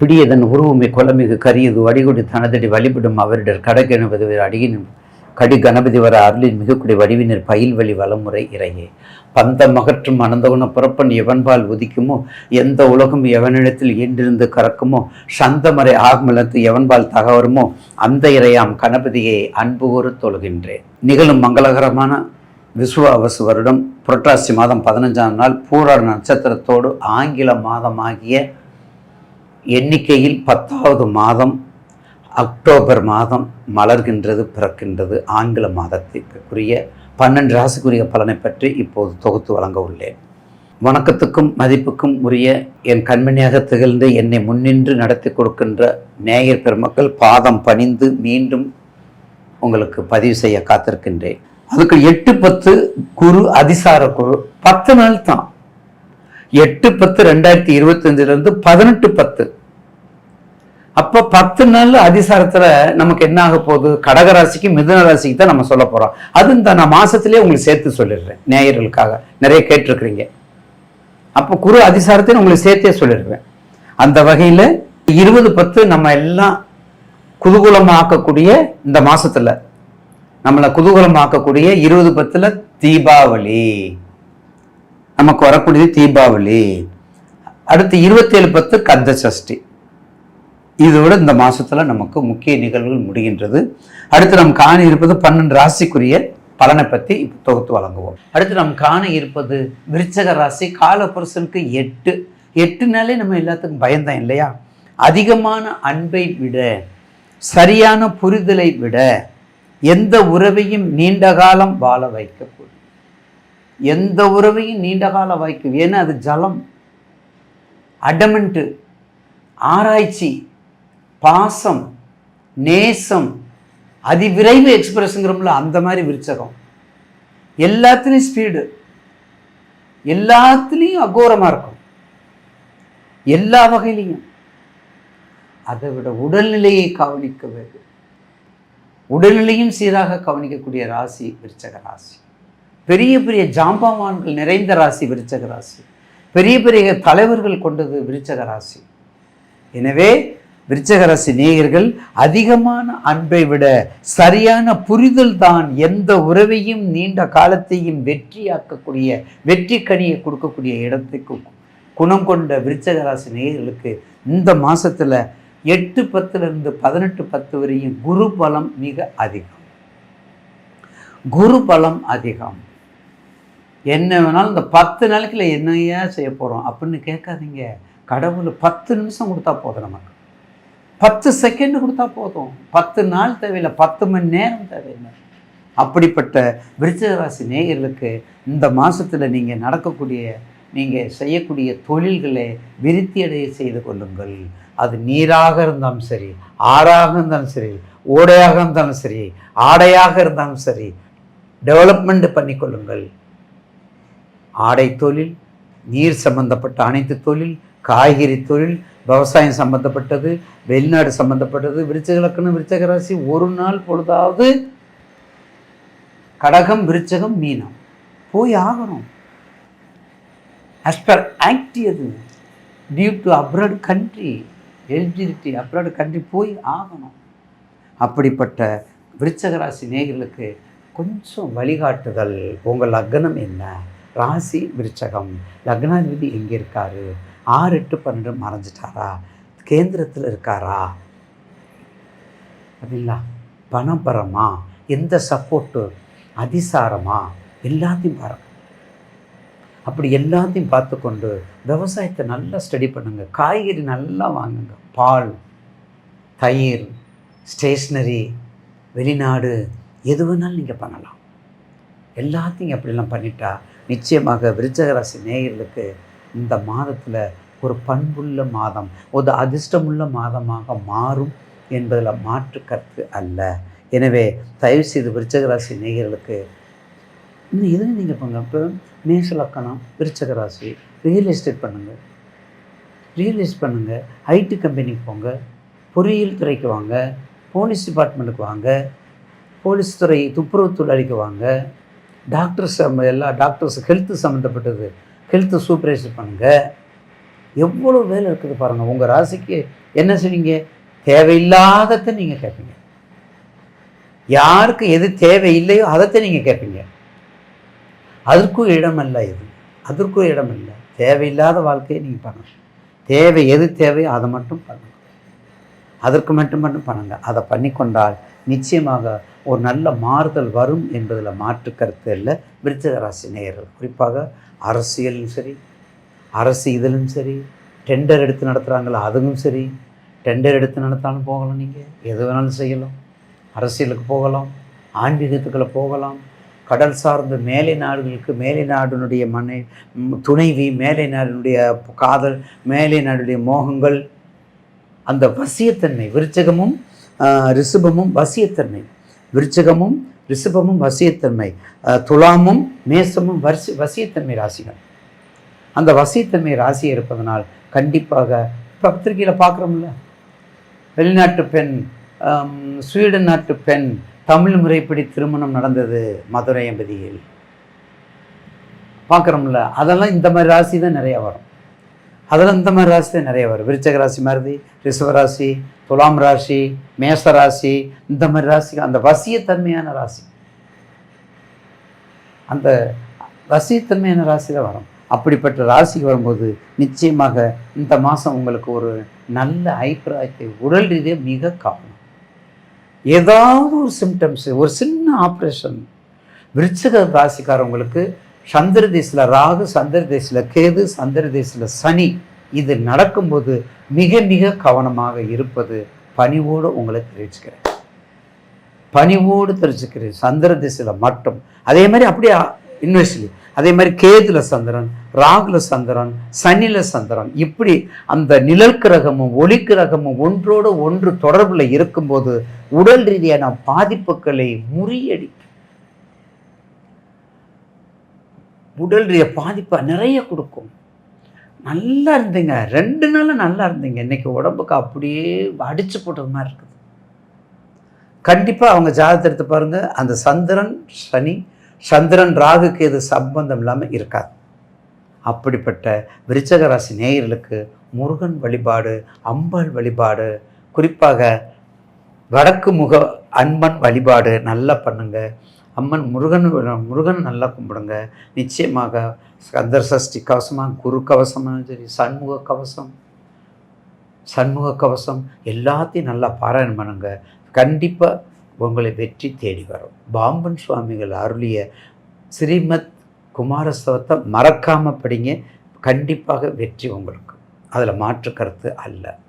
பிடியதன் உருவமை கொலமிகு கரியது வடிகுடி தனதடி வழிபடும் அவரிடர் கடகணபதி அடியின் கடி கணபதி வர அருளின் மிகக்குடி வடிவினர் பயில் வழி வளமுறை இறையே. பந்த மகற்றும் அனந்தகுண புறப்பன் எவன்பால் உதிக்குமோ? எந்த உலகம் எவனிடத்தில் ஈண்டிருந்து கறக்குமோ? சந்தமறை ஆகமலத்து எவன்பால் தகவருமோ அந்த இறையாம் கணபதியை அன்பு கூறு தொழுகின்றேன் நிகழும் மங்களகரமான விசுவாவசு வருடம் புரட்டாசி மாதம் பதினஞ்சாம் நாள் பூராட நட்சத்திரத்தோடு ஆங்கில மாதமாகிய எண்ணிக்கையில் பத்தாவது மாதம் அக்டோபர் மாதம் மலர்கின்றது பிறக்கின்றது ஆங்கில மாதத்திற்குரிய பன்னெண்டு ராசிக்குரிய பலனை பற்றி இப்போது தொகுத்து வழங்க உள்ளேன். வணக்கத்துக்கும் மதிப்புக்கும் உரிய என் கண்மணியாக திகழ்ந்து என்னை முன்னின்று நடத்தி கொடுக்கின்ற நேயர் பெருமக்கள் பாதம் பணிந்து மீண்டும் உங்களுக்கு பதிவு செய்ய காத்திருக்கின்றேன். அதுக்கு எட்டு பத்து குரு அதிசார குரு பத்து நாள் தான். எட்டு பத்து ரெண்டாயிரத்தி இருபத்தஞ்சிலிருந்து பதினெட்டு பத்து. அப்ப பத்து நாள் அதிசாரத்துல நமக்கு என்ன ஆக போகுது? கடகராசிக்கு மிதுன ராசிக்கு தான் நம்ம சொல்ல போறோம். அது இந்த நான் மாசத்திலேயே உங்களுக்கு சேர்த்து சொல்லிடுறேன். நேயர்களுக்காக நிறைய கேட்டிருக்கிறீங்க. அப்போ குரு அதிசாரத்தையும் உங்களுக்கு சேர்த்தே சொல்லிடுறேன். அந்த வகையில இருபது பத்து நம்ம எல்லாம் குதூகூலமாக்கக்கூடிய இந்த மாசத்துல நம்மளை குதூகூலமாக்கக்கூடிய இருபது பத்துல தீபாவளி. நமக்கு வரக்கூடியது தீபாவளி. அடுத்து இருபத்தேழு பத்து கந்த சஷ்டி இதோட இந்த மாதத்தில் நமக்கு முக்கிய நிகழ்வுகள் முடிகின்றது. அடுத்து நாம் காண இருப்பது பன்னெண்டு ராசிக்குரிய பலனை பற்றி இப்போ தொகுத்து வழங்குவோம். அடுத்து நாம் காண இருப்பது விருச்சக ராசி காலபுருஷனுக்கு எட்டு. எட்டுனாலே நம்ம எல்லாத்துக்கும் பயந்தான் இல்லையா? அதிகமான அன்பை விட சரியான புரிதலை விட எந்த உறவையும் நீண்ட காலம் வாழ வைக்கக்கூடும். எந்த உறவையும் நீண்ட காலம் வைக்கும் ஏன்னா அது ஜலம். அடமெண்ட்டு ஆராய்ச்சி பாசம் நேசம் அதிவிரைவு எக்ஸ்பிரஸ்ங்கிறோம்ல அந்த மாதிரி விருச்சகம். எல்லாத்துலேயும் ஸ்பீடு எல்லாத்துலேயும் அகோரமாக இருக்கும். எல்லா வகையிலையும். அதை விட உடல்நிலையை கவனிக்க வேண்டும். உடல்நிலையும் சீராக கவனிக்கக்கூடிய ராசி விருச்சக ராசி. பெரிய பெரிய ஜாம்பவான்கள் நிறைந்த ராசி விருச்சக ராசி. பெரிய பெரிய தலைவர்கள் கொண்டது விருச்சக ராசி. எனவே விருச்சகராசி நேயர்கள் அதிகமான அன்பை விட சரியான புரிதல் தான் எந்த உறவையும் நீண்ட காலத்தையும் வெற்றியாக்கக்கூடிய வெற்றி கனியை கொடுக்கக்கூடிய இடத்துக்கு குணம் கொண்ட விருச்சகராசி நேயர்களுக்கு இந்த மாதத்தில் எட்டு பத்துலேருந்து பதினெட்டு பத்து வரையும் குரு பலம் மிக அதிகம். குரு பலம் அதிகம். என்ன வேணாலும் இந்த பத்து நாளைக்குள்ள என்னையா செய்ய போகிறோம் அப்படின்னு கேட்காதீங்க. கடவுள் பத்து நிமிஷம் கொடுத்தா போதும் நமக்கு. பத்து செகண்ட் கொடுத்தா போதும். பத்து நாள் தேவையில்லை. பத்து மணி நேரம் தேவையில்லை. அப்படிப்பட்ட விருச்சகராசி நேயர்களுக்கு இந்த மாதத்தில் நீங்கள் நடக்கக்கூடிய நீங்கள் செய்யக்கூடிய தொழில்களை விருத்தி அடைய செய்து கொள்ளுங்கள். அது நீராக இருந்தாலும் சரி ஆறாக இருந்தாலும் சரி ஓடையாக இருந்தாலும் சரி ஆடையாக இருந்தாலும் சரி டெவலப்மெண்ட் பண்ணிக்கொள்ளுங்கள் ஆடை தொழில் நீர் சம்பந்தப்பட்ட அனைத்து தொழில் காய்கறி தொழில் விவசாயம் சம்பந்தப்பட்டது வெளிநாடு சம்பந்தப்பட்டது விருச்சக லக்கணம் விருச்சக ராசி ஒரு நாள் பொழுதாவது கடகம் விருச்சகம் மீனம். போய் ஆகணும். அஸ்பர் ஆக்டி அது due to abroad country eligibility abroad country போய் ஆகணும். அப்படிப்பட்ட விருச்சகராசி நேர்களுக்கு கொஞ்சம் வழிகாட்டுதல். உங்கள் லக்னம் என்ன? ராசி விருச்சகம் லக்னாதிபதி எங்கே இருக்கார்? ஆறு எட்டு பன்னெண்டு மறைஞ்சிட்டாரா? கேந்திரத்தில் இருக்காரா? அப்படிங்களா? பணபரமா எந்த சப்போர்ட்டு அதிசாரமா? எல்லாத்தையும் பாருங்க அப்படி எல்லாத்தையும் பார்த்து கொண்டு விவசாயத்தை நல்லா ஸ்டடி பண்ணுங்க. காய்கறி நல்லா வாங்குங்க. பால் தயிர் ஸ்டேஷ்னரி வெளிநாடு எது வேணாலும் நீங்கள் பண்ணலாம். எல்லாத்தையும் அப்படிலாம் பண்ணிட்டா நிச்சயமாக விருச்சகராசி நேயர்களுக்கு இந்த மாதத்தில் ஒரு பண்புள்ள மாதம் ஒரு அதிர்ஷ்டமுள்ள மாதமாக மாறும் என்பதில் மாற்று கருத்து அல்ல. எனவே தயவு செய்து விருச்சகராசி நேயர்களுக்கு இன்னும் எதுவும் நீங்கள் பண்ணுங்க இப்போ மேசலக்கணம் விருச்சகராசி ரியல் எஸ்டேட் பண்ணுங்கள் ரியல் எஸ்டேட் பண்ணுங்கள் ஐடி கம்பெனிக்கு போங்க. பொறியியல் துறைக்கு வாங்க. போலீஸ் டிபார்ட்மெண்ட்டுக்கு வாங்க. போலீஸ் துறை துப்புரவு தொழிலாளிக்கு வாங்க. டாக்டர்ஸ் எல்லா டாக்டர்ஸ் ஹெல்த்து சம்மந்தப்பட்டது ஹெல்த்து சூப்பர்வைசர் பண்ணுங்கள் எவ்வளோ வேலை இருக்குது பாருங்கள் உங்கள் ராசிக்கு என்ன செய்வீங்க? தேவையில்லாததை நீங்கள் கேட்பீங்க யாருக்கு எது தேவையில்லையோ அதைத்தான் நீங்கள் கேட்பீங்க அதற்கும் இடமல்ல இது. அதற்கும் இடமில்லை. தேவையில்லாத வாழ்க்கையை நீங்கள் பண்ணணும். தேவை எது தேவையோ அதை மட்டும் பண்ணணும் அதற்கு மட்டும் மட்டும் பண்ணுங்க. அதை பண்ணிக்கொண்டால் நிச்சயமாக ஒரு நல்ல மாறுதல் வரும் என்பதில் மாற்று கருத்து இல்லை. விருச்சிக ராசி நேயர்கள் குறிப்பாக அரசியலும் சரி அரசு இதிலும் சரி டெண்டர் எடுத்து நடத்துகிறாங்களா அதுவும் சரி டெண்டர் எடுத்து நடத்தாலும் போகலாம் நீங்கள் எது வேணாலும் செய்யலாம். அரசியலுக்கு போகலாம் ஆன்மீகத்துக்குள்ள போகலாம். கடல் சார்ந்த மேலை நாடுகளுக்கு மேலை நாடுனுடைய மனை துணைவி மேலை நாடுனுடைய காதல் மேலை நாடுடைய மோகங்கள் அந்த வசியத்தன்மை விருச்சகமும் ரிஷபமும் வசியத்தன்மை. விருச்சகமும் ரிஷபமும் வசியத்தன்மை. துலாமும் மேசமும் வரிசை வசியத்தன்மை ராசிகள். அந்த வசியத்தன்மை ராசி இருப்பதனால் கண்டிப்பாக பத்திரிகையில் பார்க்குறோம்ல வெளிநாட்டு பெண் ஸ்வீடன் நாட்டு பெண் தமிழ் முறைப்படி திருமணம் நடந்தது மதுரை எம்பதியில் பார்க்குறோம்ல அதெல்லாம் இந்த மாதிரி ராசி தான் நிறைய வரும். அதெல்லாம் இந்த மாதிரி ராசி தான் நிறைய வரும். விருச்சக ராசி மாதிரி ரிஷவ ராசி துலாம் ராசி மேச ராசி இந்த மாதிரி ராசி அந்த வசியத்தன்மையான ராசி. அந்த வசியத்தன்மையான ராசியில் வரும். அப்படிப்பட்ட ராசிக்கு வரும்போது நிச்சயமாக இந்த மாதம் உங்களுக்கு ஒரு நல்ல அபிப்பிராயத்தை உடல் ரீதியாக மிக காணும் ஏதாவது ஒரு சிம்டம்ஸ் ஒரு சின்ன ஆப்ரேஷன் விருச்சிக ராசிக்காரவங்களுக்கு சந்திர தேசில் ராகு சந்திர தேசில் கேது சந்திர தேசில் சனி. இது நடக்கும்போது மிக மிக கவனமாக இருப்பது பணிவோடு உங்களை தெரிவிச்சுக்கிறேன். பணிவோடு தெரிஞ்சுக்கிறேன் சந்திர திசையில் மட்டும். அதே மாதிரி அப்படியே இன்வெஸ்ட்லி அதே மாதிரி கேதுல சந்திரன் ராகுல சந்திரன் சனில சந்திரன். இப்படி அந்த நிழல் கிரகமும் ஒளி கிரகமும் ஒன்றோடு ஒன்று தொடர்பில் இருக்கும்போது உடல் ரீதியான பாதிப்புகளை முறியடி உடல் ரீதிய பாதிப்பை நிறைய கொடுக்கும். நல்லா இருந்தீங்க. ரெண்டு நாளும் நல்லா இருந்தீங்க. இன்னைக்கு உடம்புக்கு அப்படியே அடித்து போட்டது மாதிரி இருக்குது. கண்டிப்பாக அவங்க ஜாதகத்தை எடுத்து பாருங்கள் அந்த சந்திரன் சனி சந்திரன் ராகுக்கு எது சம்பந்தம் இல்லாமல் இருக்காது. அப்படிப்பட்ட விருச்சக ராசி நேயர்களுக்கு முருகன் வழிபாடு அம்பாள் வழிபாடு குறிப்பாக வடக்கு முக அன்பன் வழிபாடு நல்லா பண்ணுங்கள் அம்மன் முருகன் முருகன் நல்லா கும்பிடுங்க. நிச்சயமாக ஸ்கந்தர் சஷ்டி கவசமாக குரு கவசமாக சரி சண்முக கவசம் சண்முக கவசம் எல்லாத்தையும் நல்லா பாராயணம் பண்ணுங்க. கண்டிப்பாக உங்களை வெற்றி தேடி வரும். பாம்பன் சுவாமிகள் அருளிய ஸ்ரீமத் குமாரஸ்தவத்தை மறக்காமல் படிங்க. கண்டிப்பாக வெற்றி உங்களுக்கு. அதில் மாற்று கருத்து அல்ல.